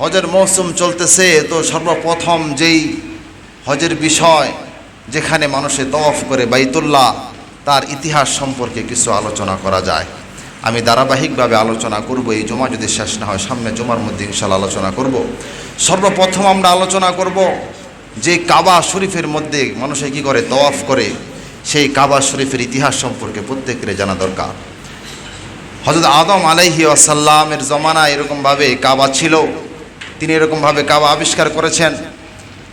হজের মৌসুম চলতেছে, তো সর্বপ্রথম যেই হজের বিষয় যেখানে মানুষে তফ করে বাইতুল্লাহ, তার ইতিহাস সম্পর্কে কিছু আলোচনা করা যায়। আমি ধারাবাহিকভাবে আলোচনা করব, এই জমা যদি শেষ না হয়, সামনে জমার মধ্যে ইনশাল্লাহ আলোচনা করব। সর্বপ্রথম আমরা আলোচনা করব যে কাবা শরীফের মধ্যে মানুষে কি করে তওয়াফ করে, সেই কাবা শরীফের ইতিহাস সম্পর্কে প্রত্যেকের জানা দরকার। হজরত আদম আলাইহি আসাল্লামের জমানা এরকমভাবে কাবা ছিল। তিনি এরকমভাবে কাবা আবিষ্কার করেছেন।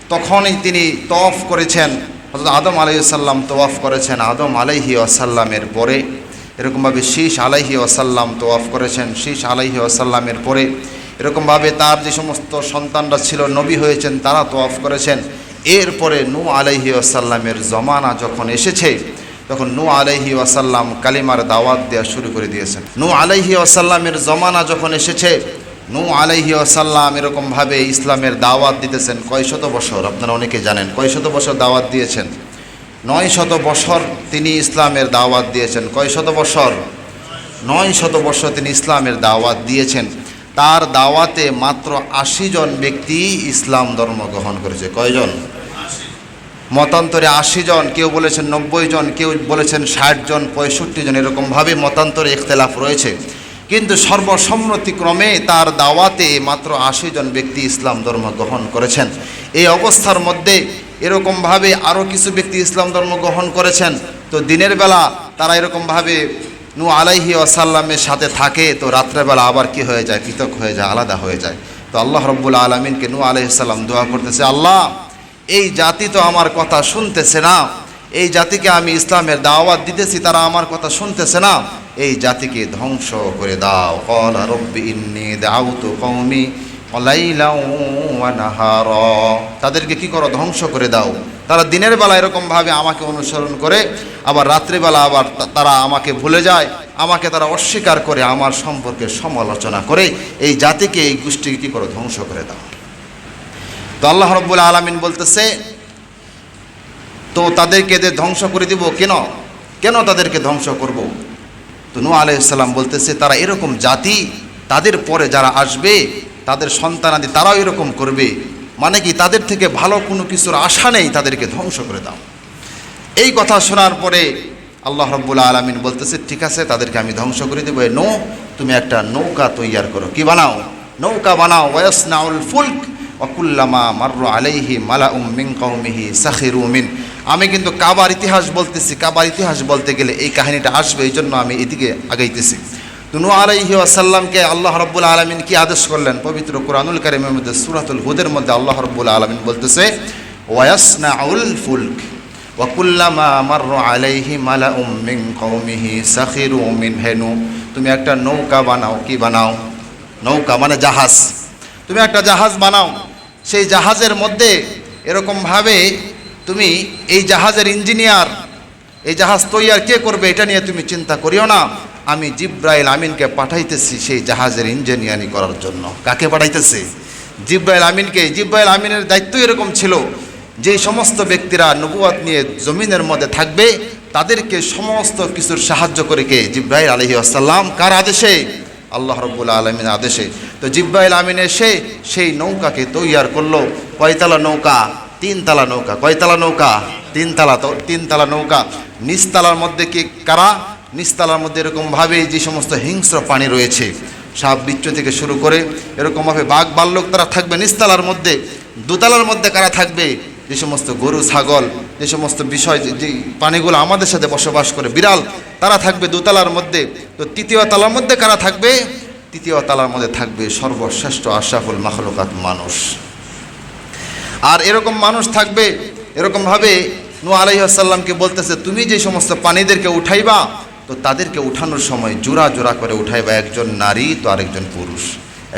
তখনই তিনি তওয়াফ করেছেন। হজরত আদম আলাইসাল্লাম তওয়াফ করেছেন। আদম আলাইহি আসাল্লামের পরে এরকমভাবে শীষ আলাইহি আসাল্লাম তওয়াফ করেছেন। শীষ আলাইহি আসাল্লামের পরে এরকমভাবে তার যে সমস্ত সন্তানরা ছিল, নবী হয়েছেন, তারা তওয়াফ করেছেন। এরপরে নু আলাইহি আসাল্লামের জমানা যখন এসেছে, তখন নু আলাইহি ওয়াসাল্লাম কালিমার দাওয়াত দেওয়া শুরু করে দিয়েছেন। নু আলাইহি ওয়াসাল্লামের জমানা যখন এসেছে নূ আলাইহি ওয়াসাল্লাম এরকমভাবে ইসলামের দাওয়াত দিতেছেন কয় শত বছর? আপনারা অনেকে জানেন। কয় শত বছর দাওয়াত দিয়েছেন? নয় শত বছর তিনি ইসলামের দাওয়াত দিয়েছেন। কয় শত বছর? নয় শত বছর তিনি ইসলামের দাওয়াত দিয়েছেন। তার দাওয়াতে মাত্র আশি জন ব্যক্তি ইসলাম ধর্ম গ্রহণ করেছে। কয়জন? মতান্তরে আশি জন, কেউ বলেছেন নব্বই জন, কেউ বলেছেন ষাট জন, পঁয়ষট্টি জন এরকমভাবে মতান্তরে ইখতলাফ রয়েছে। কিন্তু সর্বসম্মতিক্রমে তার দাওয়াতে মাত্র আশি জন ব্যক্তি ইসলাম ধর্ম গ্রহণ করেছেন। এই অবস্থার মধ্যে এরকমভাবে আরও কিছু ব্যক্তি ইসলাম ধর্ম গ্রহণ করেছেন। তো দিনের বেলা তারা এরকমভাবে নু আলাইহি আসাল্লামের সাথে থাকে, তো রাত্রেবেলা আবার কি হয়ে যায়? পৃথক হয়ে যায়, আলাদা হয়ে যায়। তো আল্লাহ রব্বুল আলমিনকে নু আলাইসাল্লাম দোয়া করতেছে, আল্লাহ, এই জাতি তো আমার কথা শুনতেছে না। এই জাতিকে আমি ইসলামের দাওয়াত দিতেছি, তারা আমার কথা শুনতেছে না। এই জাতিকে ধ্বংস করে দাও। কল রব্বি ইন্নি কওমি লাইলাও ওয়া তাদেরকে কি করো? ধ্বংস করে দাও। তারা দিনের বেলা এরকমভাবে আমাকে অনুসরণ করে, আবার রাত্রিবেলা আবার তারা আমাকে ভুলে যায়, আমাকে তারা অস্বীকার করে, আমার সম্পর্কে সমালোচনা করে। এই জাতিকে, এই গোষ্ঠীকে কী করো? ধ্বংস করে দাও। তো আল্লাহ রব্বুল আলমিন বলতেছে, তো তাদেরকে এদের ধ্বংস করে দিব কেন? কেন তাদেরকে ধ্বংস করব? তো নু আলাইসাল্লাম বলতেছে, তারা এরকম জাতি, তাদের পরে যারা আসবে, তাদের সন্তানাদি তারাও এরকম করবে। মানে কি, তাদের থেকে ভালো কোনো কিছুর আশা নেই, তাদেরকে ধ্বংস করে দাও। এই কথা শোনার পরে আল্লাহ রব্বুল আলমিন বলতেছে, ঠিক আছে, তাদেরকে আমি ধ্বংস করে দেবো। নো তুমি একটা নৌকা তৈয়ার করো। কি বানাও? নৌকা বানাও। ওয়াসনাউল ফুলক অকুল্লামা মার্র আলাইহি মালা উম মিন কৌমিহি সাখিরু মিন। আমি কিন্তু কাবার ইতিহাস বলতেছি, কাবার ইতিহাস বলতে গেলে এই কাহিনীটা আসবে, এই জন্য আমি এদিকে আগাইতেছি। তুনু আলাইহি আসাল্লামকে আল্লাহ রব্বুল আলমিন কি আদেশ করলেন? পবিত্র কোরআনুল কারিমের মধ্যে, সুরাতুল হুদের মধ্যে আল্লাহ রব্বুল আলমিন বলতেছে ওয়াসনাউল ফুলক ওয়াকুল্লামা মার্র আলাইহি মালা উম মিন কৌমিহি সাখিরু মিন হেনু তুমি একটা নৌকা বানাও, কি বানাও? নৌকা মানে জাহাজ। তুমি একটা জাহাজ বানাও। সেই জাহাজের মধ্যে এরকমভাবে তুমি এই জাহাজের ইঞ্জিনিয়ার, এই জাহাজ তৈয়ার কে করবে এটা নিয়ে তুমি চিন্তা করিও না। আমি জিব্রাইল আমিনকে পাঠাইতেছি সেই জাহাজের ইঞ্জিনিয়ারিং করার জন্য। কাকে পাঠাইতেছে? জিব্রাইল আমিনকে। জিব্রাইল আমিনের দায়িত্ব এরকম ছিল যে সমস্ত ব্যক্তিরা নবুয়াত নিয়ে জমিনের মধ্যে থাকবে, তাদেরকে সমস্ত কিছুর সাহায্য করে কে? জিব্রাইল আলহি আসাল্লাম কার আদেশে? আল্লাহ রব্বুল আলমিনের আদেশে। তো জিব্রাইল আমিন এসে সেই নৌকাকে তৈয়ার করল। কয়তলা নৌকা? তিনতলা নৌকা। কয়তলা নৌকা? তিনতলা তো, তিনতলা নৌকা। নিচতলার মধ্যে কি কারা? নিচতলার মধ্যে এরকমভাবে যে সমস্ত হিংস্র প্রাণী রয়েছে, সাপ বিচ্ছু থেকে শুরু করে এরকমভাবে বাঘ, বাল্যক তারা থাকবে নিচতলার মধ্যে। দোতলার মধ্যে কারা থাকবে? যে সমস্ত গরু, ছাগল, যে সমস্ত বিষয়, যে প্রাণীগুলো আমাদের সাথে বসবাস করে, বিড়াল, তারা থাকবে দোতলার মধ্যে। তো তৃতীয় তালার মধ্যে কারা থাকবে? তৃতীয় তালার মধ্যে থাকবে সর্বশ্রেষ্ঠ আশাফুল মাখলুকাত মানুষ। আর এরকম মানুষ থাকবে এরকমভাবে নু আলাইসাল্লামকে বলতেছে, তুমি যে সমস্ত প্রাণীদেরকে উঠাইবা, তো তাদেরকে উঠানোর সময় জোড়া জোড়া করে উঠাইবা। একজন নারী তো আরেকজন পুরুষ।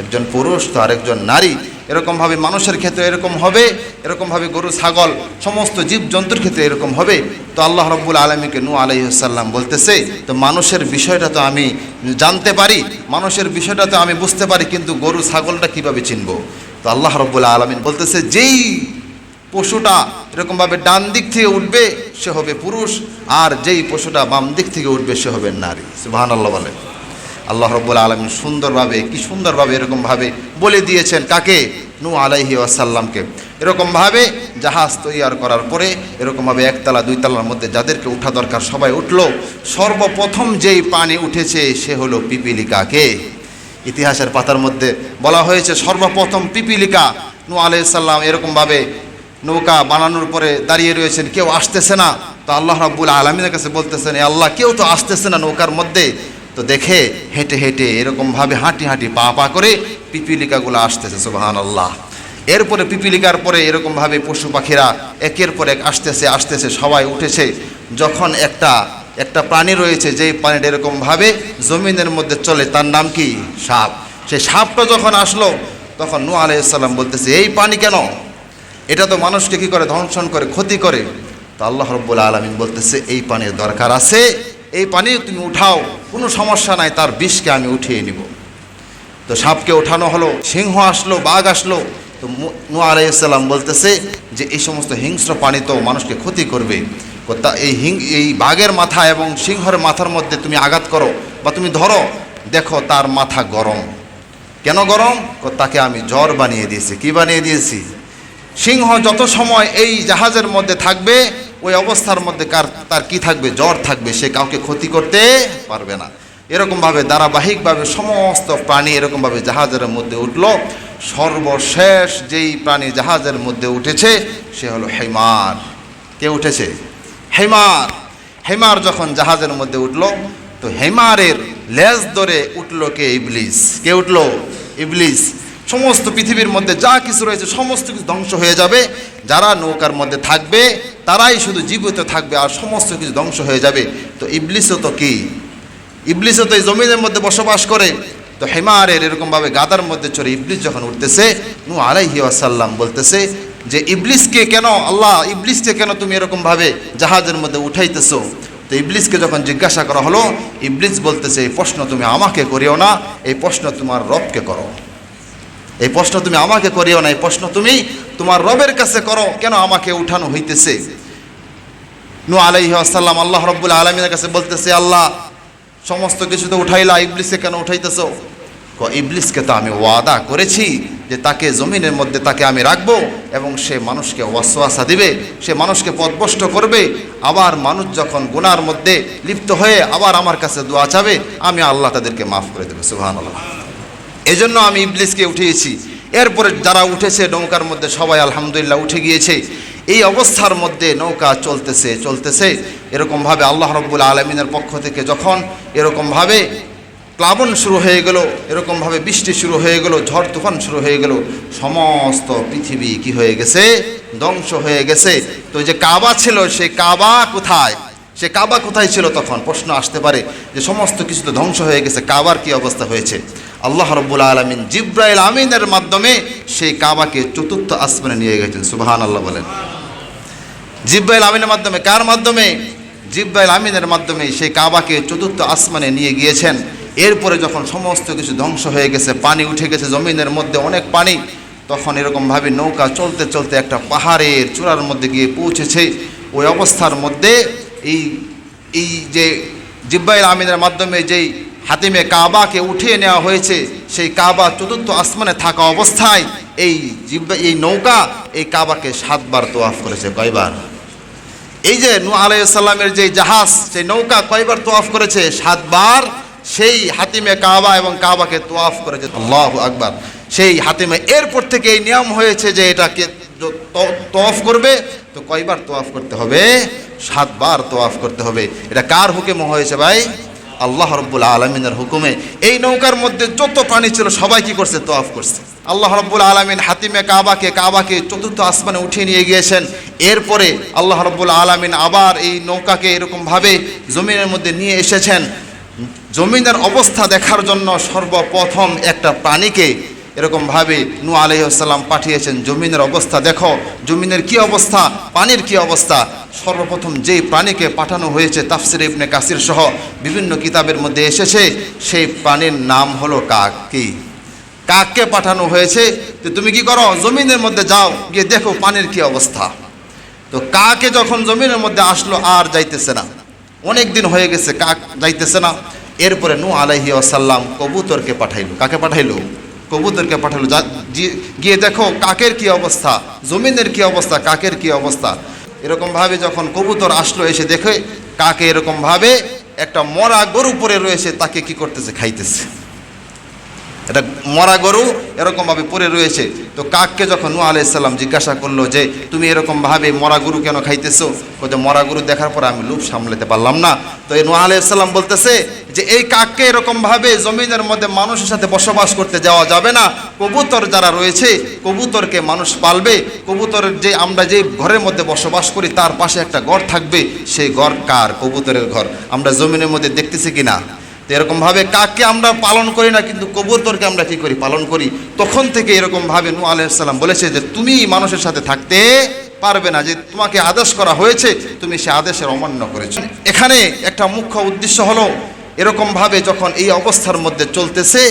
একজন পুরুষ তো আরেকজন নারী। এরকমভাবে মানুষের ক্ষেত্রে এরকম হবে এরকমভাবে গরু, ছাগল, সমস্ত জীবজন্তুর ক্ষেত্রে এরকম হবে। তো আল্লাহ রব্বুল আলমীকে নু আলাইসাল্লাম বলতেছে, তো মানুষের বিষয়টা তো আমি জানতে পারি, মানুষের বিষয়টা তো আমি বুঝতে পারি, কিন্তু গরু, ছাগলটা কীভাবে চিনব? তো আল্লাহ রব্বুল আলমিন বলতেছে, যেই পশুটা এরকমভাবে ডান দিক থেকে উঠবে, সে হবে পুরুষ, আর যেই পশুটা বাম দিক থেকে উঠবে, সে হবে নারী। সুবাহান আল্লাহ বলে আল্লাহ রব্বুল আলমিন সুন্দরভাবে, কি সুন্দরভাবে এরকমভাবে বলে দিয়েছেন কাকে? নু আলাইহি ওয়াসাল্লামকে। এরকমভাবে জাহাজ তৈয়ার করার পরে এরকমভাবে একতলা, দুইতলার মধ্যে যাদেরকে উঠা দরকার সবাই উঠল। সর্বপ্রথম যেই পানি উঠেছে, সে হলো পিপিলিকাকে ইতিহাসের পাতার মধ্যে বলা হয়েছে, সর্বপ্রথম পিপিলিকা নু আলাইসাল্লাম এরকমভাবে নৌকা বানানোর পরে দাঁড়িয়ে রয়েছেন। কেউ আসতেছে না। তো আল্লাহ রাব্বুল আলমিনের কাছে বলতেছেন, "এ আল্লাহ, কেউ তো আসতেছে না নৌকার মধ্যে? তো দেখে হেঁটে হেঁটে এরকমভাবে হাঁটি হাঁটি পা পা করে পিপিলিকাগুলো আসতেছে সুবাহান আল্লাহ এরপরে পিপিলিকার পরে এরকমভাবে পশু পাখিরা একের পর এক আসতেছে আসতেছে, সবাই উঠেছে। যখন একটা একটা প্রাণী রয়েছে, যেই প্রাণীটা এরকমভাবে জমিনের মধ্যে চলে, তার নাম কি? সাপ। সেই সাপটা যখন আসলো, তখন নু আলাইসাল্লাম বলতেছে, এই পানি কেন? এটা তো মানুষকে কি করে ধ্বংসন করে, ক্ষতি করে? তো আল্লাহ রব্বুল আলমিন বলতেছে, এই পানির দরকার আছে, এই পানি তুমি উঠাও, কোনো সমস্যা নাই, তার বিষকে আমি উঠিয়ে নিব। তো সাপকে ওঠানো হলো, সিংহ আসলো, বাঘ আসলো, তো নূহ আলাইসাল্লাম বলতেছে যে, এই সমস্ত হিংস্র পানি তো মানুষকে ক্ষতি করবে। এই হিং, এই বাঘের মাথা এবং সিংহের মাথার মধ্যে তুমি আঘাত করো বা তুমি ধরো, দেখো তার মাথা গরম। কেন গরম? তাকে আমি জ্বর বানিয়ে দিয়েছি। কি বানিয়ে দিয়েছি? সিংহ যত সময় এই জাহাজের মধ্যে থাকবে, ওই অবস্থার মধ্যে কার তার কি থাকবে? জ্বর থাকবে। সে কাউকে ক্ষতি করতে পারবে না। এরকমভাবে ধারাবাহিকভাবে সমস্ত প্রাণী এরকমভাবে জাহাজের মধ্যে উঠল। সর্বশেষ যেই প্রাণী জাহাজের মধ্যে উঠেছে, সে হলো হেমার কে উঠেছে? হেমার হেমার যখন জাহাজের মধ্যে উঠল, তো হেমারের লেজ ধরে উঠল কে? ইবলিস। কে উঠল? ইবলিস। সমস্ত পৃথিবীর মধ্যে যা কিছু রয়েছে, সমস্ত কিছু ধ্বংস হয়ে যাবে। যারা নৌকার মধ্যে থাকবে, তারাই শুধু জীবিত থাকবে আর সমস্ত কিছু ধ্বংস হয়ে যাবে। তো ইবলিসও তো কি? ইবলিসও তো এই জমিনের মধ্যে বসবাস করে। তো হেমারের এরকমভাবে গাদার মধ্যে চড়ে ইবলিস যখন উঠতেছে নু আলাইহি আসাল্লাম বলতেছে যে ইবলিসকে কেন, আল্লাহ ইবলিসকে কেন তুমি এরকমভাবে জাহাজের মধ্যে উঠাইতেছো? তো ইবলিসকে যখন জিজ্ঞাসা করা হলো, ইবলিস বলতেছে, এই প্রশ্ন তুমি আমাকে করিও না, এই প্রশ্ন তোমার রবকে করো। এই প্রশ্ন তুমি আমাকে করিও না, এই প্রশ্ন তুমি তোমার রবের কাছে করো, কেন আমাকে উঠানো হইতেছে? নু আলাইহি আসাল্লাম আল্লাহ রব্বুল আলমিনের কাছে বলতেছে, আল্লাহ, সমস্ত কিছু তো উঠাইলা, ইবলিসকে কেন উঠাইতেছো? ইবলিসকে তো আমি ওয়াদা করেছি যে তাকে জমিনের মধ্যে তাকে আমি রাখব এবং সে মানুষকে ওয়াসওয়াসা দিবে, সে মানুষকে পদভষ্ট করবে। আবার মানুষ যখন গুনার মধ্যে লিপ্ত হয়ে আবার আমার কাছে দোয়া চাবে, আমি আল্লাহ তাদেরকে মাফ করে দেবে সুহান আল্লাহ এজন্য আমি ইবলিসকে উঠিয়েছি। এরপরে যারা উঠেছে নৌকার মধ্যে, সবাই আলহামদুলিল্লাহ উঠে গিয়েছে। এই অবস্থার মধ্যে নৌকা চলতেছে চলতেছে। এরকমভাবে আল্লাহ রব্বুল আলমিনের পক্ষ থেকে যখন এরকমভাবে প্লাবন শুরু হয়ে গেল, এরকমভাবে বৃষ্টি শুরু হয়ে গেল, ঝড় তুফান শুরু হয়ে গেল, সমস্ত পৃথিবী কি হয়ে গেছে? ধ্বংস হয়ে গেছে। তো যে কাবা ছিল, সেই কাবা কোথায়? সে কাবা কোথায় ছিল তখন? প্রশ্ন আসতে পারে যে সমস্ত কিছু তো ধ্বংস হয়ে গেছে, কাবার কি অবস্থা হয়েছে? আল্লাহ রব্বুল আলমিন জিব্রাইল আমিনের মাধ্যমে সেই কাবাকে চতুর্থ আসমানে নিয়ে গেছেন সুবাহান আল্লাহ বলেন। জিব্রাইল আমিনের মাধ্যমে, কার মাধ্যমে? জিব্রাইল আমিনের মাধ্যমে সেই কাবাকে চতুর্থ আসমানে নিয়ে গিয়েছেন। এরপরে যখন সমস্ত কিছু ধ্বংস হয়ে গেছে, পানি উঠে গেছে, জমিনের মধ্যে অনেক পানি, তখন এরকমভাবে নৌকা চলতে চলতে একটা পাহাড়ের চূড়ার মধ্যে গিয়ে পৌঁছেছে। ওই অবস্থার মধ্যে এই এই যে জিব্বাইল আমিনের মাধ্যমে যেই হাতিমে কাবাকে উঠিয়ে নেওয়া হয়েছে, সেই কাবা চতুর্থ আসমানে থাকা অবস্থায় এই জিব্বা এই নৌকা এই কাবাকে সাতবার তোয়াফ করেছে, কয়বার? এই যে নু আলাইসাল্লামের যে জাহাজ, সেই নৌকা কয়বার তোয়াফ করেছে? সাতবার সেই হাতিমে কাবা এবং কাবাকে তোয়াফ করেছে। আল্লাহ আকবার। সেই হাতিমে এরপর থেকে এই নিয়ম হয়েছে যে এটাকে তোয়াফ করবে, তো কয়বার তোয়াফ করতে হবে? সাতবার তোয়াফ করতে হবে। এটা কার হুকুমে হয়েছে ভাই? আল্লাহ রব্বুল আলমিনের হুকুমে। এই নৌকার মধ্যে যত প্রাণী ছিল সবাই কি করছে? তোয়াফ করছে। আল্লাহ রব্বুল আলমিন হাতিমে কাবাকে কাবাকে চতুর্থ আসমানে উঠিয়ে নিয়ে গিয়েছেন। এরপরে আল্লাহ রব্বুল আলমিন আবার এই নৌকাকে এরকমভাবে জমিনের মধ্যে নিয়ে এসেছেন। জমিনের অবস্থা দেখার জন্য সর্বপ্রথম একটা প্রাণীকে এরকমভাবে নু আলহিহাল্লাম পাঠিয়েছেন। জমিনের অবস্থা দেখো, জমিনের কি অবস্থা, পানির কি অবস্থা? সর্বপ্রথম যেই প্রাণীকে পাঠানো হয়েছে তাফসির ইবনে কাসির সহ বিভিন্ন কিতাবের মধ্যে এসেছে, সেই প্রাণীর নাম হলো কাক। কি কাককে পাঠানো হয়েছে যে তুমি কি করো, জমিনের মধ্যে যাও, গিয়ে দেখো পানির কি অবস্থা। তো কাকে যখন জমিনের মধ্যে আসলো, আর যাইতেছে না। অনেক দিন হয়ে গেছে, কাক যাইতেছে না। এরপরে নু আলাইহি আসাল্লাম কবুতরকে পাঠাইল। কাকে পাঠাইল? কবুতরকে পাঠালো যা গিয়ে- দেখো কাকের কি অবস্থা, জমিনের কি অবস্থা, কাকের কি অবস্থা। এরকমভাবে যখন কবুতর আসলো, এসে দেখে কাকে এরকমভাবে একটা মরা গরু পরে রয়েছে, তাকে কি করতেছে? খাইতেছে। এটা মরা গরু এরকমভাবে পড়ে রয়েছে। তো কাককে যখন নু আলাইসাল্লাম জিজ্ঞাসা করল যে, তুমি এরকমভাবে মরা গরু কেন খাইতেছো? যে মরা গরু দেখার পর আমি লোভ সামলাতে পারলাম না। তো এই নু আলাইসাল্লাম বলতেছে যে, এই কাককে এরকমভাবে জমিনের মধ্যে মানুষের সাথে বসবাস করতে যাওয়া যাবে না। কবুতর যারা রয়েছে, কবুতরকে মানুষ পালবে। কবুতরের যে, আমরা যে ঘরের মধ্যে বসবাস করি, তার পাশে একটা ঘর থাকবে। সেই ঘর কার? কবুতরের ঘর। আমরা জমিনের মধ্যে দেখতেছি কিনা? তো এরকমভাবে কাককে আমরা পালন করি না, কিন্তু কবুতরকে আমরা কী করি, পালন করি? তখন থেকে এরকমভাবে নু আলাইসাল্লাম বলেছে যে, তুমি মানুষের সাথে থাকতে পারবে না, যে তোমাকে আদেশ করা হয়েছে, তুমি সে আদেশের অমান্য করেছ। এখানে একটা মুখ্য উদ্দেশ্য হলো, এরকমভাবে যখন এই অবস্থার মধ্যে চলতেছে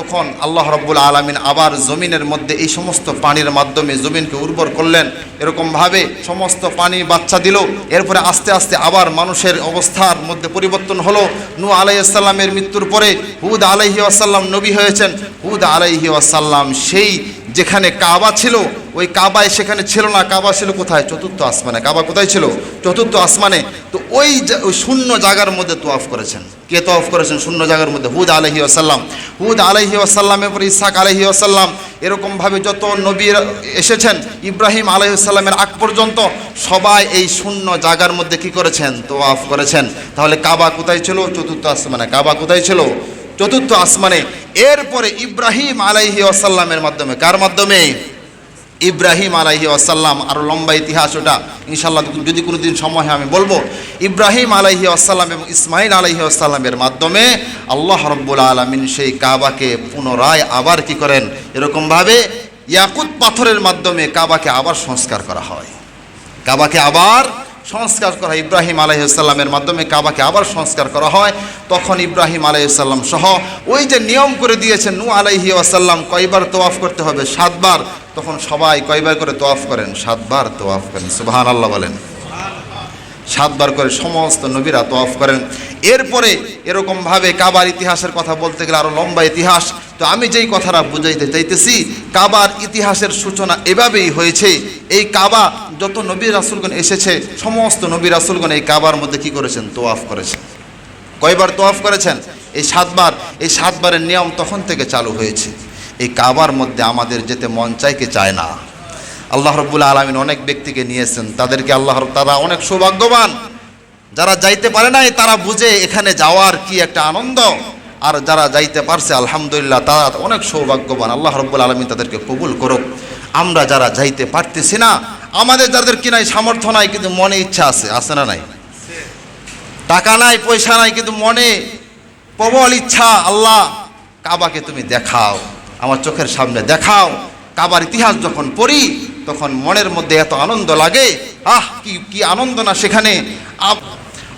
তখন আল্লাহ রব্বুল আলমিন আবার জমিনের মধ্যে এই সমস্ত পানির মাধ্যমে জমিনকে উর্বর করলেন। এরকমভাবে সমস্ত পানি বাচ্চা দিল। এরপরে আস্তে আস্তে আবার মানুষের অবস্থার মধ্যে পরিবর্তন হলো। নু আলাইসাল্লামের মৃত্যুর পরে হুদ আলাইহি আসাল্লাম নবী হয়েছেন। হুদ আলাইহি আসাল্লাম সেই যেখানে কাবা ছিল, ওই কাবায় সেখানে ছিল না। কাবা ছিল কোথায়? চতুর্থ আসমানে। কাবা কোথায় ছিল? চতুর্থ আসমানে। তো ওই শূন্য জায়গার মধ্যে তোয়াফ করেছেন। কে তোয়াফ করেছেন? শূন্য জায়গার মধ্যে। হুদ আলহি আসাল্লাম হুদ আলহি আসাল্লামের পরে ইসাক আলহি আসাল্লাম এরকমভাবে যত নবী এসেছেন, ইব্রাহিম আলহিসাল্লামের আগ পর্যন্ত সবাই এই শূন্য জায়গার মধ্যে কি করেছেন? তোয়াফ করেছেন। তাহলে কাবা কোথায় ছিল? চতুর্থ আসমানে। কাবা কোথায় ছিল? চতুর্থ আসমানে, এরপরে ইব্রাহিম আলাইহি আসাল্লামের মাধ্যমে। কার মাধ্যমে? ইব্রাহিম আলাইহি আসাল্লাম আরও লম্বা ইতিহাস ওটা। ইনশাল্লাহ যদি কোনো দিন সময় হয় আমি বলব। ইব্রাহিম আলাইহি আসাল্লাম এবং ইসমাইল আলাইহি আসাল্লামের মাধ্যমে আল্লাহ রব্বুল আলমিন সেই কাবাকে পুনরায় আবার কি করেন? এরকমভাবে ইয়াকুত পাথরের মাধ্যমে কাবাকে আবার সংস্কার করা হয়। কাবাকে আবার সংস্কার করা ইব্রাহিম আলাইসাল্লামের মাধ্যমে কাবাকে আবার সংস্কার করা হয়। তখন ইব্রাহিম আলাইসাল্লাম সহ ওই যে নিয়ম করে দিয়েছেন নু আলাইহি আসাল্লাম কয়বার তোয়াফ করতে হবে? সাতবার। তখন সবাই কয়বার করে তোয়াফ করেন? সাতবার তোয়াফ করেন। সুবাহান আল্লাহ বলেন। সাতবার করে সমস্ত নবীরা তোয়াফ করেন। এরপরে এরকমভাবে কাবার ইতিহাসের কথা বলতে গেলে আরও লম্বা ইতিহাস। তো আমি যেই কথাটা বুঝাইতে চাইতেছি, কাবার ইতিহাসের সূচনা এভাবেই হয়েছে। এই কাবা যত নবী রাসুলগণ এসেছে, সমস্ত নবী রাসুলগণ এই কাবার মধ্যে কি করেছেন? তোয়াফ করেছেন। কয়বার তোয়াফ করেছেন? এই সাতবার। এই সাতবারের নিয়ম তখন থেকে চালু হয়েছে। এই কাবার মধ্যে আমাদের যেতে মন চাইকে চায় না? আল্লাহ রব্বুল আলমিন অনেক ব্যক্তিকে নিয়েছেন। তাদেরকে আল্লাহ তারা অনেক সৌভাগ্যবান। যারা যাইতে পারে নাই, তারা বুঝে এখানে যাওয়ার কি একটা আনন্দ। আর যারা যাইতে পারছে, আলহামদুলিল্লাহ, তারা অনেক সৌভাগ্যবান। আল্লাহ রব্বুল আলমিন তাদেরকে কবুল করুক। আমরা যারা যাইতে পারতেছি না, আমাদের যাদের কি নাই সামর্থ্য নাই, কিন্তু মনে ইচ্ছা আছে আছে না নাই? টাকা নাই, পয়সা নাই, কিন্তু মনে প্রবল ইচ্ছা, আল্লাহ কাবাকে তুমি দেখাও। আমার চোখের সামনে দেখাও। কাবার ইতিহাস যখন পড়ি তখন মনের মধ্যে এত আনন্দ লাগে, আহ, কি কি আনন্দ না সেখানে।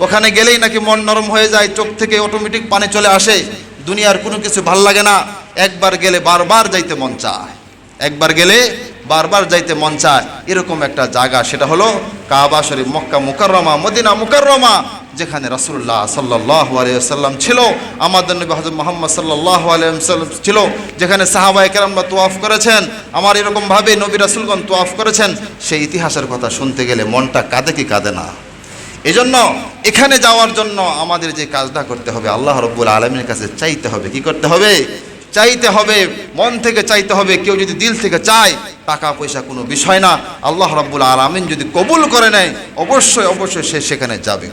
ওখানে গেলেই নাকি মন নরম হয়ে যায়, চোখ থেকে অটোমেটিক পানি চলে আসে। দুনিয়ার কোনো কিছু ভালো লাগে না। একবার গেলে বারবার যাইতে মন চায়। একবার গেলে বারবার যাইতে মন চায়। এরকম একটা জায়গা, সেটা হলো কাবা শরীফ, মক্কা মুকাররমা, মদিনা মুকাররমা। যেখানে রাসূলুল্লাহ সাল্লাল্লাহু আলাইহি সাল্লাম ছিল, আমাদের নবী হযরত মুহাম্মদ সাল্লাল্লাহু আলাইহি সাল্লাম ছিল, যেখানে সাহাবায়ে কেরামরা তোয়াফ করেছেন, আমার এরকমভাবে নবী রাসূলগণ তোয়াফ করেছেন, সেই ইতিহাসের কথা শুনতে গেলে মনটা কাঁদে কি কাঁদে না। এজন্য এখানে যাওয়ার জন্য আমাদের যে কাজটা করতে হবে, আল্লাহ রব্বুল আলমীর কাছে চাইতে হবে। কি করতে হবে? চাইতে হবে, মন থেকে চাইতে হবে, কেউ যদি দিল থেকে চায় টাকা পয়সা কোনো বিষয় না। আল্লাহ রব্বুল আলমিন যদি কবুল করে নেয়, অবশ্যই অবশ্যই সে সেখানে যাবে।